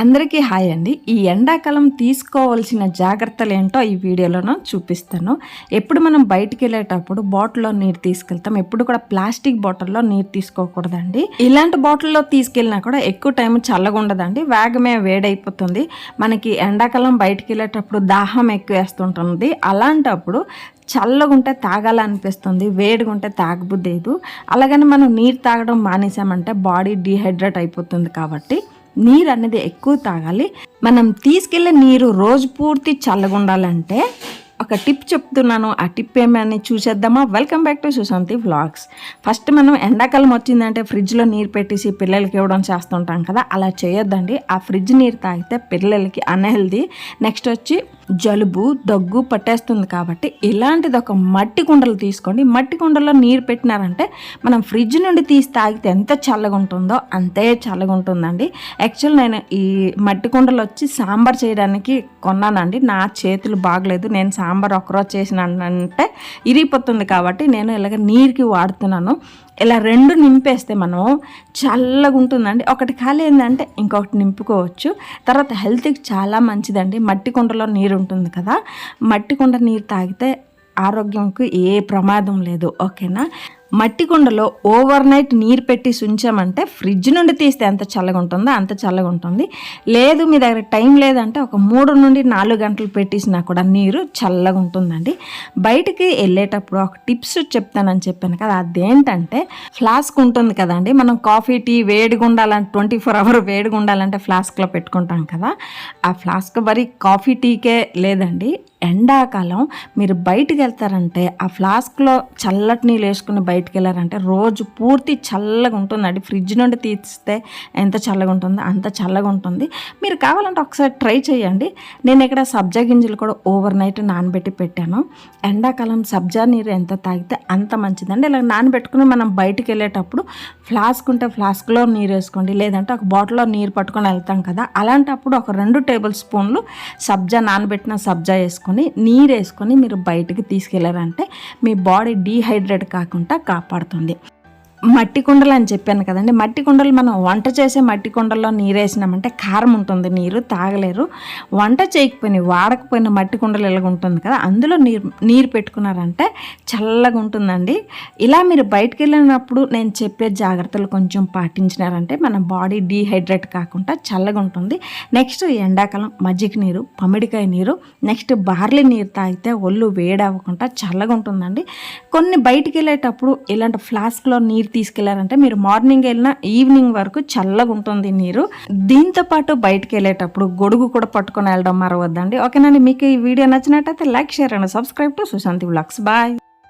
అందరికీ హాయ్ అండి. ఈ ఎండాకాలం తీసుకోవాల్సిన జాగ్రత్తలు ఏంటో ఈ వీడియోలోనూ చూపిస్తాను. ఎప్పుడు మనం బయటికి వెళ్ళేటప్పుడు బాటిల్లో నీరు తీసుకెళ్తాం. ఎప్పుడు కూడా ప్లాస్టిక్ బాటిల్లో నీరు తీసుకోకూడదండి. ఇలాంటి బాటిల్లో తీసుకెళ్ళినా కూడా ఎక్కువ టైం చల్లగా ఉండదండి. వేగమే వేడైపోతుంది. మనకి ఎండాకాలం బయటికి వెళ్ళేటప్పుడు దాహం ఎక్కువ వేస్తుంటుంది. అలాంటప్పుడు చల్లగుంటే తాగాలనిపిస్తుంది. వేడిగుంటే తాగబుద్దేదు అలాగని మనం నీరు తాగడం మానేసామంటే బాడీ డీహైడ్రేట్ అయిపోతుంది కాబట్టి నీరు అనేది ఎక్కువ తాగాలి. మనం తీసుకెళ్ళే నీరు రోజు పూర్తి చల్లగుండాలంటే ఒక టిప్ చెప్తున్నాను. ఆ టిప్ ఏమని చూసేద్దామా? Welcome back to Sushanthi vlogs first మనం ఎండాకాలం వచ్చిందంటే ఫ్రిడ్జ్లో నీరు పెట్టేసి పిల్లలకి ఇవ్వడం చేస్తుంటాం కదా అలా చేయొద్దండి. ఆ ఫ్రిడ్జ్ నీరు తాగితే పిల్లలకి అన్హెల్దీ నెక్స్ట్ వచ్చి జలుబు దగ్గు పట్టేస్తుంది కాబట్టి ఇలాంటిది ఒక మట్టి కుండలు తీసుకోండి. మట్టి కుండలో నీరు పెట్టినారంటే మనం ఫ్రిడ్జ్ నుండి తీసి తాగితే ఎంత చల్లగా ఉంటుందో అంతే చల్లగా ఉంటుందండి యాక్చువల్ నేను ఈ మట్టి కుండలు వచ్చి సాంబార్ చేయడానికి కొన్నానండి. నా చేతులు బాగలేదు. నేను సాంబార్ ఒకరోజు అంటే ఇరిగిపోతుంది కాబట్టి నేను ఇలాగ నీరుకి వాడుతున్నాను. ఇలా రెండు నింపేస్తే మనం చల్లగా ఉంటుందండి ఒకటి ఖాళీ ఏంటంటే ఇంకొకటి నింపుకోవచ్చు. తర్వాత హెల్త్కి చాలా మంచిదండి. మట్టి కుండలో నీరు ఉంటుంది కదా. మట్టి కుండ నీరు తాగితే ఆరోగ్యంకు ఏ ప్రమాదం లేదు ఓకేనా? మట్టి కుండలో ఓవర్ నైట్ నీరు పెట్టి ఉంచామంటే ఫ్రిడ్జ్ నుండి తీస్తే ఎంత చల్లగా ఉంటుందో అంత చల్లగా ఉంటుంది లేదు మీ దగ్గర టైం లేదంటే ఒక మూడు నుండి నాలుగు గంటలు పెట్టేసినా కూడా నీరు చల్లగా ఉంటుందండి బయటికి వెళ్ళేటప్పుడు ఒక టిప్స్ చెప్తానని చెప్పాను కదా అదేంటంటే ఫ్లాస్క్ ఉంటుంది కదండి మనం కాఫీ టీ వేడిగా ఉండాలంటే ట్వంటీ ఫోర్ అవర్ వేడిగా ఉండాలంటే ఫ్లాస్క్లో పెట్టుకుంటాం కదా. ఆ ఫ్లాస్క్ మరి కాఫీ టీకే లేదండి ఎండాకాలం మీరు బయటికి వెళ్తారంటే ఆ ఫ్లాస్క్లో చల్లటి నీళ్ళు వేసుకుని బయటికి వెళ్ళారంటే రోజు పూర్తి చల్లగా ఉంటుందండి ఫ్రిడ్జ్ నుండి తీస్తే ఎంత చల్లగా ఉంటుందో అంత చల్లగా ఉంటుంది. మీరు కావాలంటే ఒకసారి ట్రై చేయండి. నేను ఇక్కడ సబ్జా గింజలు కూడా ఓవర్ నైట్ నానబెట్టి పెట్టాను. ఎండాకాలం సబ్జా నీరు ఎంత తాగితే అంత మంచిదండి. ఇలా నానబెట్టుకుని మనం బయటికి వెళ్ళేటప్పుడు ఫ్లాస్క్ ఉంటే ఫ్లాస్క్లో నీరు వేసుకోండి. లేదంటే ఒక బాటిల్లో నీరు పట్టుకొని వెళ్తాం కదా. అలాంటప్పుడు ఒక రెండు టేబుల్ స్పూన్లు సబ్జా నానబెట్టిన సబ్జా వేసుకొని తీసుకొని నీరు వేసుకొని మీరు బయటకు తీసుకెళ్ళారంటే మీ బాడీ డీహైడ్రేట్ కాకుండా కాపాడుతుంది. మట్టి కుండలు అని చెప్పాను కదండి. మట్టి కుండలు మనం వంట చేసే మట్టి కుండల్లో నీరు వేసినామంటే కారం ఉంటుంది నీరు తాగలేరు. వంట చేయకపోయిన వాడకపోయిన మట్టి కుండలు ఎలాగ ఉంటుంది కదా అందులో నీరు నీరు పెట్టుకున్నారంటే చల్లగా ఉంటుందండి. ఇలా మీరు బయటకు వెళ్ళినప్పుడు నేను చెప్పే జాగ్రత్తలు కొంచెం పాటించినారంటే మన బాడీ డీహైడ్రేట్ కాకుండా చల్లగా ఉంటుంది. నెక్స్ట్ ఎండాకాలం మజ్జిగ నీరు పమిడికాయ నీరు నెక్స్ట్ బార్లీ నీరు తాగితే ఒళ్ళు వేడవకుండా చల్లగా ఉంటుందండి. కొన్ని బయటికి వెళ్ళేటప్పుడు ఇలాంటి ఫ్లాస్క్లో నీరు తీసుకెళ్ళారంటే మీరు మార్నింగ్ వెళ్ళినా ఈవినింగ్ వరకు చల్లగా ఉంటుంది నీరు. దీంతో పాటు బయటకు వెళ్ళేటప్పుడు గొడుగు కూడా పట్టుకొని వెళ్ళడం మరవద్దండి. ఓకేనండి మీకు ఈ వీడియో నచ్చినట్టయితే like share and subscribe to Sushanthi blogs. Bye.